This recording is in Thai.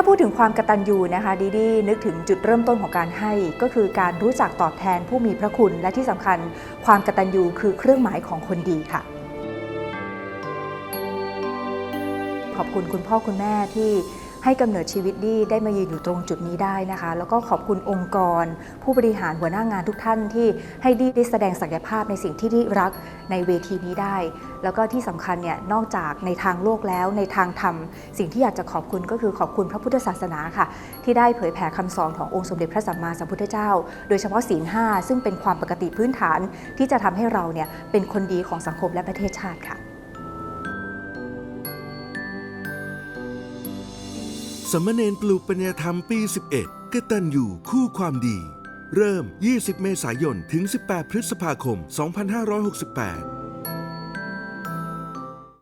าพูดถึงความกตัญญูนะคะดีดีนึกถึงจุดเริ่มต้นของการให้ ก็คือการรู้จักตอบแทนผู้มีพระคุณ และที่สำคัญความกตัญญูคือเครื่องหมายของคนดีค่ะ ขอบคุณคุณพ่อคุณแม่ที่ ให้กำเนิดชีวิตดีได้มายืนอยู่ตรงจุดนี้ได้นะคะ แล้วก็ขอบคุณองค์กร ผู้บริหารหัวหน้างานทุกท่านที่ให้ดีได้แสดงศักยภาพในสิ่งที่ดีรักในเวทีนี้ได้ แล้วก็ที่สำคัญเนี่ยนอกจากในทางโลกแล้วในทางธรรม สิ่งที่อยากจะขอบคุณก็คือขอบคุณพระพุทธศาสนาค่ะ ที่ได้เผยแผ่คำสอนขององค์สมเด็จพระสัมมาสัมพุทธเจ้า โดยเฉพาะศีลห้าซึ่งเป็นความปกติพื้นฐานที่จะทำให้เราเนี่ยเป็นคนดีของสังคมและประเทศชาติค่ะ สมณเณรปลูกปัญญาธรรมปี 11กตัญญูคู่ความดี เริ่ม 20 เมษายน ถึง 18 พฤษภาคม 2568